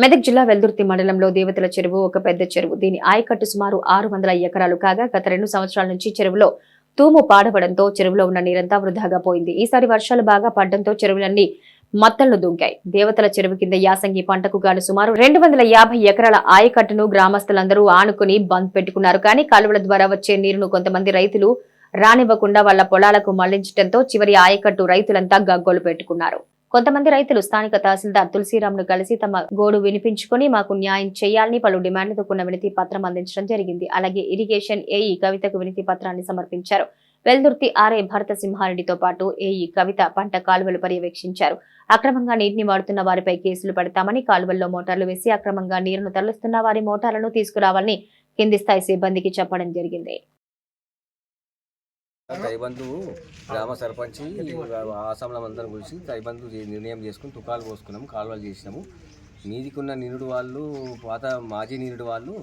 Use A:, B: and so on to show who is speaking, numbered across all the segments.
A: మెదక్ జిల్లా వెల్దుర్తి మండలంలో దేవతల చెరువు ఒక పెద్ద చెరువు. దీని ఆయకట్టు సుమారు ఆరు వందల ఎకరాలు కాగా గత రెండు సంవత్సరాల నుంచి చెరువులో తూము పాడవడంతో చెరువులో ఉన్న నీరంతా వృధాగా పోయింది. ఈసారి వర్షాలు బాగా పడడంతో చెరువులన్నీ మత్తళ్ళు దుంకాయి. దేవతల చెరువు కింద యాసంగి పంటకు గాను సుమారు రెండు వందల యాభై ఎకరాల ఆయకట్టును గ్రామస్తులందరూ ఆనుకుని బంద్ పెట్టుకున్నారు. కానీ కాలువల ద్వారా వచ్చే నీరును కొంతమంది రైతులు రానివ్వకుండా వాళ్ళ పొలాలకు మళ్ళించడంతో చివరి ఆయకట్టు రైతులంతా గగ్గోలు పెట్టుకున్నారు. కొంతమంది రైతులు స్థానిక తహసీల్దార్ తులసిరామ్ను కలిసి తమ గోడు వినిపించుకొని మాకు న్యాయం చేయాలని పలు డిమాండ్లతో కూడిన వినతి పత్రం అందించడం జరిగింది. అలాగే ఇరిగేషన్ ఏఈ కవితకు వినతి పత్రాన్ని సమర్పించారు. వెల్దుర్తి ఆర్ఏ భరత సింహారెడ్డితో పాటు ఏఈ కవిత పంట కాలువలు పర్యవేక్షించారు. అక్రమంగా నీటిని వాడుతున్న వారిపై కేసులు పెడతామని కాలువల్లో మోటార్లు వేసి అక్రమంగా నీరును తరలిస్తున్న వారి మోటార్లను తీసుకురావాలని కింది స్థాయి సిబ్బందికి చెప్పడం జరిగింది.
B: రైబంధు గ్రామ సర్పంచి ఆసాంలో అందరం కలిసి రైబంధు నిర్ణయం చేసుకుని తుకాలు పోసుకున్నాము కాలువలు చేసినాము. మీదికున్న నిరుడు వాళ్ళు పాత మాజీ నిరుడు వాళ్ళు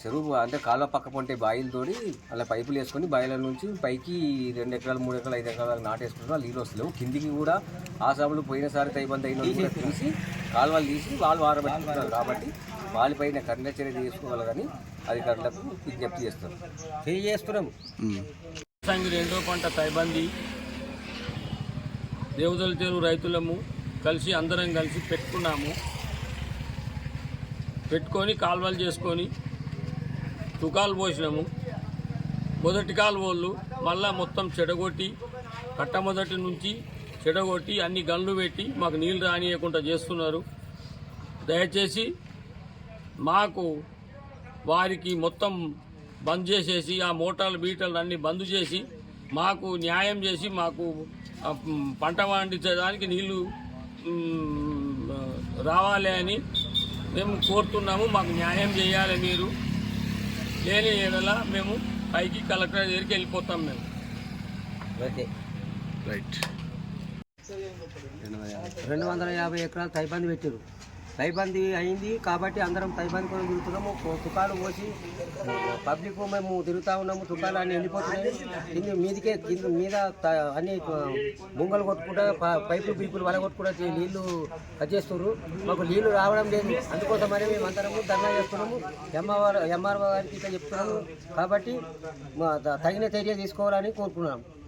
B: చెరువు అంటే కాలువ పక్క పొంటే బాయిలు తోడి అలా పైపులు వేసుకొని బాయిల నుంచి పైకి రెండు ఎకరాలు మూడు ఎకరాలు ఐదు ఎకరాలు నాటేసుకుంటున్నారు. నీళ్ళు వస్తలేవు. కిందికి కూడా ఆ సభలు పోయినసారి తైబంద్ అయిన తీసి కాలువలు తీసి వాళ్ళు ఆరబెట్టుకుంటారు కాబట్టి వాళ్ళపైన కఠిన చర్య తీసుకోవాలని అధికారులకు విజ్ఞప్తి చేస్తాం తెలియజేస్తున్నాము
C: సంగి రెండో పంట తైబంది. దేవతల చెరువు రైతులము కలిసి అందరం కలిసి పెట్టుకున్నాము. పెట్టుకొని కాలువలు చేసుకొని తుకాలు పోసినాము. మొదటి కాలువలు మళ్ళా మొత్తం చెడగొట్టి కట్టమొదటి నుంచి చెడగొట్టి అన్ని గన్లు పెట్టి మాకు నీళ్ళు రానియకుండా చేస్తున్నారు. దయచేసి మాకు వారికి మొత్తం బంద్ చేసేసి ఆ మోటార్లు బీటలు అన్ని బంద్ చేసి మాకు న్యాయం చేసి మాకు పంట పండించడానికి నీళ్ళు మ్, రావాలి అని మేము కోరుతున్నాము. మాకు న్యాయం చేయాలి మీరు. లేని ఏడల మేము పైకి కలెక్టర్ దగ్గరికి వెళ్ళిపోతాం మేము.
B: ఓకే.
D: రెండు వందల యాభై ఎకరాలు తైబంది పెట్టారు తైబంది అయింది. కాబట్టి అందరం తైబంది కూడా తిరుగుతున్నాము. తుకాలు పోసి పబ్లిక్ మేము తిరుగుతూ ఉన్నాము. తుకాలు అన్ని వెళ్ళిపోతున్నాయి కింద మీదికే కింద మీద త- అన్ని ముంగలు కొట్టుకుంటా ప- పైపులు పీపులు వల కొట్టుకుంటా చే- నీళ్ళు వచ్చేస్తున్నారు మాకు నీళ్ళు రావడం లేదు. అందుకోసమని మేము అందరము ధర్నా చేస్తున్నాము. ఎంఆర్ ఎంఆర్ఓ గారికి ఇట్లా చెప్తున్నాము. కాబట్టి మా తగిన చర్య తీసుకోవాలని కోరుకున్నాము.